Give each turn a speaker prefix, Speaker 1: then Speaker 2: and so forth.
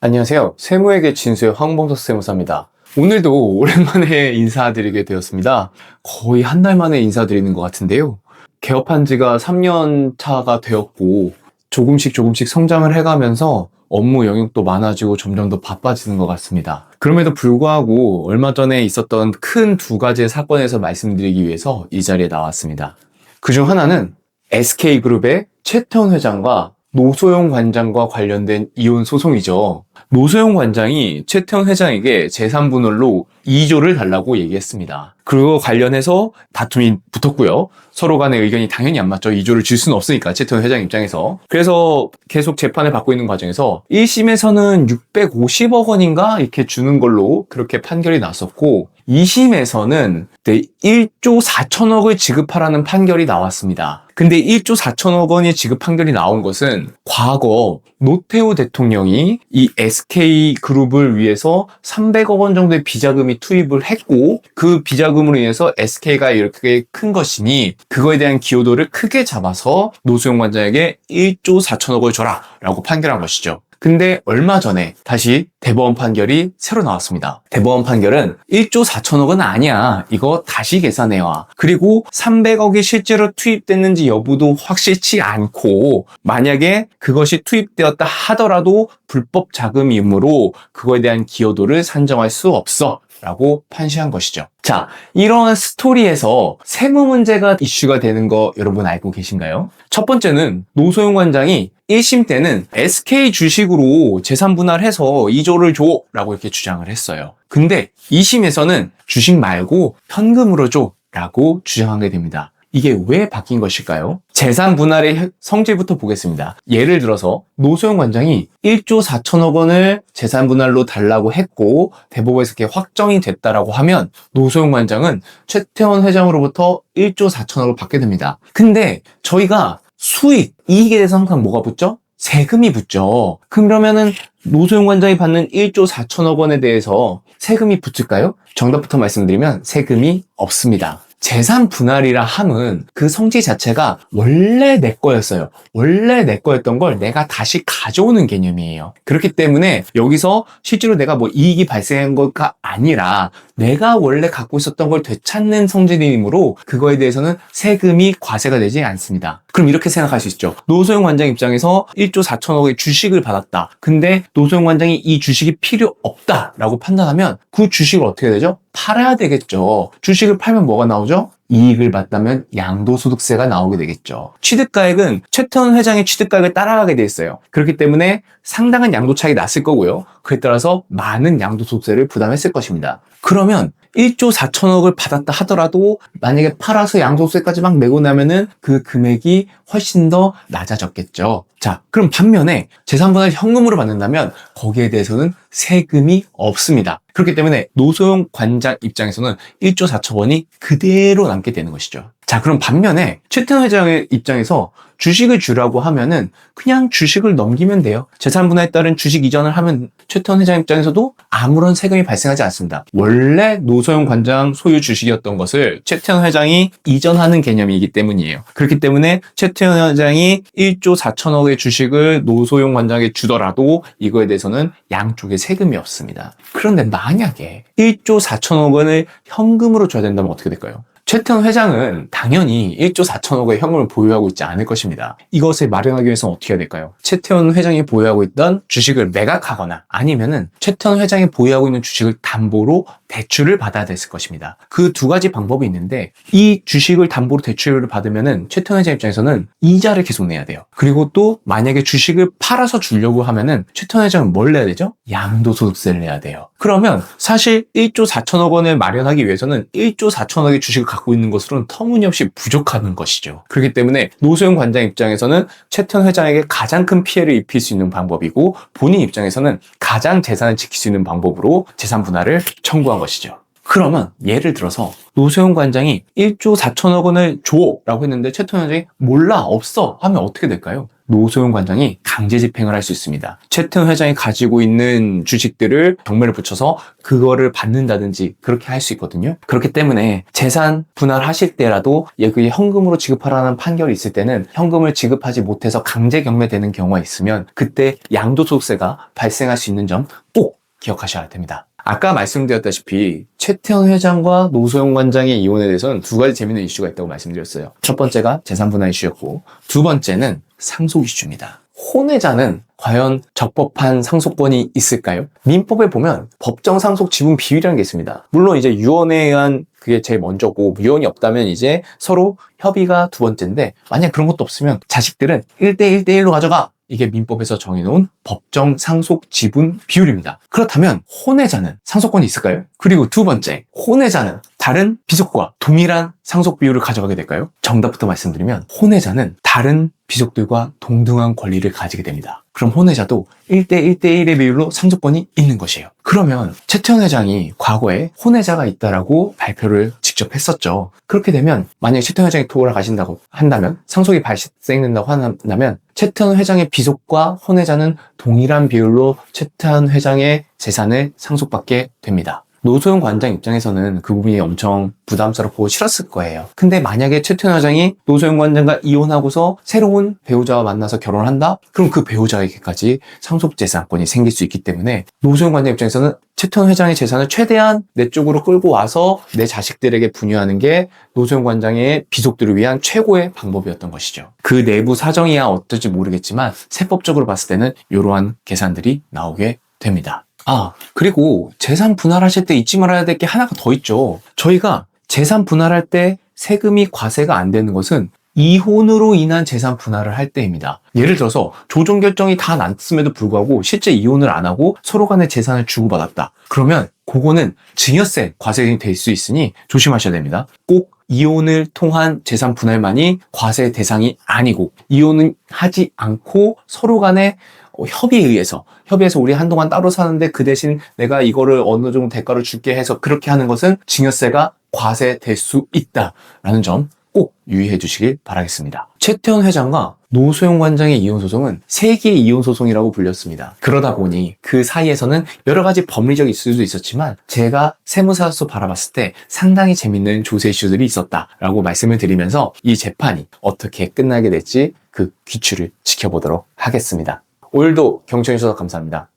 Speaker 1: 안녕하세요. 세무에게 진수의 황범석 세무사입니다. 오늘도 오랜만에 인사드리게 되었습니다. 거의 한 달 만에 인사드리는 것 같은데요. 개업한 지가 3년 차가 되었고, 조금씩 조금씩 성장을 해가면서 업무 영역도 많아지고 점점 더 바빠지는 것 같습니다. 그럼에도 불구하고 얼마 전에 있었던 큰 두 가지의 사건에서 말씀드리기 위해서 이 자리에 나왔습니다. 그 중 하나는 SK그룹의 최태원 회장과 노소영 관장과 관련된 이혼 소송이죠. 노소영 관장이 최태원 회장에게 재산분할로 2조를 달라고 얘기했습니다. 그리고 관련해서 다툼이 붙었고요. 서로 간의 의견이 당연히 안 맞죠. 2조를 줄 수는 없으니까 최태원 회장 입장에서. 그래서 계속 재판을 받고 있는 과정에서 1심에서는 650억 원인가 이렇게 주는 걸로 그렇게 판결이 났었고 2심에서는 1조 4천억을 지급하라는 판결이 나왔습니다. 근데 1조 4천억 원이 지급 판결이 나온 것은 과거 노태우 대통령이 이 SK 그룹을 위해서 300억 원 정도의 비자금이 투입을 했고 그 비자금으로 인해서 SK가 이렇게 큰 것이니 그거에 대한 기여도를 크게 잡아서 노수영 관장에게 1조 4천억을 줘라 라고 판결한 것이죠. 근데 얼마 전에 다시 대법원 판결이 새로 나왔습니다. 대법원 판결은 1조 4천억은 아니야. 이거 다시 계산해와. 그리고 300억이 실제로 투입됐는지 여부도 확실치 않고 만약에 그것이 투입되었다 하더라도 불법 자금이므로 그거에 대한 기여도를 산정할 수 없어. 라고 판시한 것이죠. 자, 이러한 스토리에서 세무 문제가 이슈가 되는 거 여러분 알고 계신가요? 첫 번째는 노소영 관장이 1심 때는 SK 주식으로 재산 분할해서 2조를 줘 라고 이렇게 주장을 했어요. 근데 2심에서는 주식 말고 현금으로 줘 라고 주장하게 됩니다. 이게 왜 바뀐 것일까요? 재산 분할의 성질부터 보겠습니다. 예를 들어서 노소영 관장이 1조 4천억 원을 재산 분할로 달라고 했고 대법원에서 이렇게 확정이 됐다라고 하면 노소영 관장은 최태원 회장으로부터 1조 4천억을 받게 됩니다. 근데 저희가 수익, 이익에 대해서 항상 뭐가 붙죠? 세금이 붙죠. 그러면은 노소영 관장이 받는 1조 4천억 원에 대해서 세금이 붙을까요? 정답부터 말씀드리면 세금이 없습니다. 재산 분할이라 함은 그 성질 자체가 원래 내 거였어요. 원래 내 거였던 걸 내가 다시 가져오는 개념이에요. 그렇기 때문에 여기서 실제로 내가 뭐 이익이 발생한 것가 아니라 내가 원래 갖고 있었던 걸 되찾는 성질이므로 그거에 대해서는 세금이 과세가 되지 않습니다. 그럼 이렇게 생각할 수 있죠. 노소영 관장 입장에서 1조 4천억의 주식을 받았다. 근데 노소영 관장이 이 주식이 필요 없다라고 판단하면 그 주식을 어떻게 되죠? 팔아야 되겠죠. 주식을 팔면 뭐가 나오죠? 이익을 받다면 양도소득세가 나오게 되겠죠. 취득가액은 최태원 회장의 취득가액을 따라가게 돼 있어요. 그렇기 때문에 상당한 양도 차익이 났을 거고요. 그에 따라서 많은 양도소득세를 부담했을 것입니다. 그러면 1조 4천억을 받았다 하더라도 만약에 팔아서 양도세까지 막 내고 나면은 그 금액이 훨씬 더 낮아졌겠죠. 자, 그럼 반면에 재산분할 현금으로 받는다면 거기에 대해서는 세금이 없습니다. 그렇기 때문에 노소영 관장 입장에서는 1조 4천 원이 그대로 남게 되는 것이죠. 자, 그럼 반면에 최태원 회장의 입장에서 주식을 주라고 하면은 그냥 주식을 넘기면 돼요. 재산 분할에 따른 주식 이전을 하면 최태원 회장 입장에서도 아무런 세금이 발생하지 않습니다. 원래 노소영 관장 소유 주식이었던 것을 최태원 회장이 이전하는 개념이기 때문이에요. 그렇기 때문에 최태원 회장이 1조 4천억의 주식을 노소영 관장에게 주더라도 이거에 대해서는 양쪽에 세금이 없습니다. 그런데 만약에 1조 4천억 원을 현금으로 줘야 된다면 어떻게 될까요? 최태원 회장은 당연히 1조 4천억의 현금을 보유하고 있지 않을 것입니다. 이것을 마련하기 위해서는 어떻게 해야 될까요? 최태원 회장이 보유하고 있던 주식을 매각하거나 아니면은 최태원 회장이 보유하고 있는 주식을 담보로 대출을 받아야 됐을 것입니다. 그 두 가지 방법이 있는데 이 주식을 담보로 대출을 받으면은 최태원 회장 입장에서는 이자를 계속 내야 돼요. 그리고 또 만약에 주식을 팔아서 주려고 하면은 최태원 회장은 뭘 내야 되죠? 양도소득세를 내야 돼요. 그러면 사실 1조 4천억 원을 마련하기 위해서는 1조 4천억의 주식을 갖고 있는 것으로는 터무니없이 부족하는 것이죠. 그렇기 때문에 노소영 관장 입장에서는 최태원 회장에게 가장 큰 피해를 입힐 수 있는 방법이고 본인 입장에서는 가장 재산을 지킬 수 있는 방법으로 재산 분할을 청구한 것이죠. 그러면 예를 들어서 노소영 관장이 1조 4천억 원을 줘 라고 했는데 최태원 회장이 몰라 없어 하면 어떻게 될까요? 노소영 관장이 강제 집행을 할 수 있습니다. 최태원 회장이 가지고 있는 주식들을 경매를 붙여서 그거를 받는다든지 그렇게 할 수 있거든요. 그렇기 때문에 재산 분할하실 때라도 여기 현금으로 지급하라는 판결이 있을 때는 현금을 지급하지 못해서 강제 경매되는 경우가 있으면 그때 양도소득세가 발생할 수 있는 점 꼭 기억하셔야 됩니다. 아까 말씀드렸다시피 최태원 회장과 노소영 관장의 이혼에 대해서는 두 가지 재밌는 이슈가 있다고 말씀드렸어요. 첫 번째가 재산 분할 이슈였고 두 번째는 상속 이슈입니다. 혼외자는 과연 적법한 상속권이 있을까요? 민법에 보면 법정 상속 지분 비율이라는 게 있습니다. 물론 이제 유언에 의한 그게 제일 먼저고 유언이 없다면 이제 서로 협의가 두 번째인데 만약 그런 것도 없으면 자식들은 1대 1대 1로 가져가 이게 민법에서 정해놓은 법정 상속 지분 비율입니다. 그렇다면 혼외자는 상속권이 있을까요? 그리고 두 번째, 혼외자는 다른 비속과 동일한 상속 비율을 가져가게 될까요? 정답부터 말씀드리면 혼외자는 다른 비속들과 동등한 권리를 가지게 됩니다. 그럼 혼외자도 1대 1대 1의 비율로 상속권이 있는 것이에요. 그러면 최태원 회장이 과거에 혼외자가 있다라고 발표를 직접 했었죠. 그렇게 되면 만약에 최태원 회장이 토를 가신다고 한다면 상속이 발생된다고 한다면 최태원 회장의 비속과 혼외자는 동일한 비율로 최태원 회장의 재산을 상속받게 됩니다. 노소영 관장 입장에서는 그 부분이 엄청 부담스럽고 싫었을 거예요. 근데 만약에 최태원 회장이 노소영 관장과 이혼하고서 새로운 배우자와 만나서 결혼한다? 그럼 그 배우자에게까지 상속재산권이 생길 수 있기 때문에 노소영 관장 입장에서는 최태원 회장의 재산을 최대한 내 쪽으로 끌고 와서 내 자식들에게 분유하는 게 노소영 관장의 비속들을 위한 최고의 방법이었던 것이죠. 그 내부 사정이야 어떨지 모르겠지만 세법적으로 봤을 때는 이러한 계산들이 나오게 됩니다. 아, 그리고 재산 분할하실 때 잊지 말아야 될 게 하나가 더 있죠. 저희가 재산 분할할 때 세금이 과세가 안 되는 것은 이혼으로 인한 재산 분할을 할 때입니다. 예를 들어서 조정 결정이 다 났음에도 불구하고 실제 이혼을 안 하고 서로 간의 재산을 주고받았다. 그러면 그거는 증여세 과세가 될 수 있으니 조심하셔야 됩니다. 꼭 이혼을 통한 재산 분할만이 과세 대상이 아니고 이혼은 하지 않고 서로 간의 어, 협의에 의해서 협의해서 우리 한동안 따로 사는데 그 대신 내가 이거를 어느 정도 대가를 줄게 해서 그렇게 하는 것은 증여세가 과세될 수 있다라는 점 꼭 유의해 주시길 바라겠습니다. 최태원 회장과 노소영 관장의 이혼 소송은 세계의 이혼 소송이라고 불렸습니다. 그러다 보니 그 사이에서는 여러 가지 법리적인 이슈도 있었지만 제가 세무사로서 바라봤을 때 상당히 재밌는 조세 이슈들이 있었다라고 말씀을 드리면서 이 재판이 어떻게 끝나게 될지 그 귀추를 지켜보도록 하겠습니다. 오늘도 경청해 주셔서 감사합니다.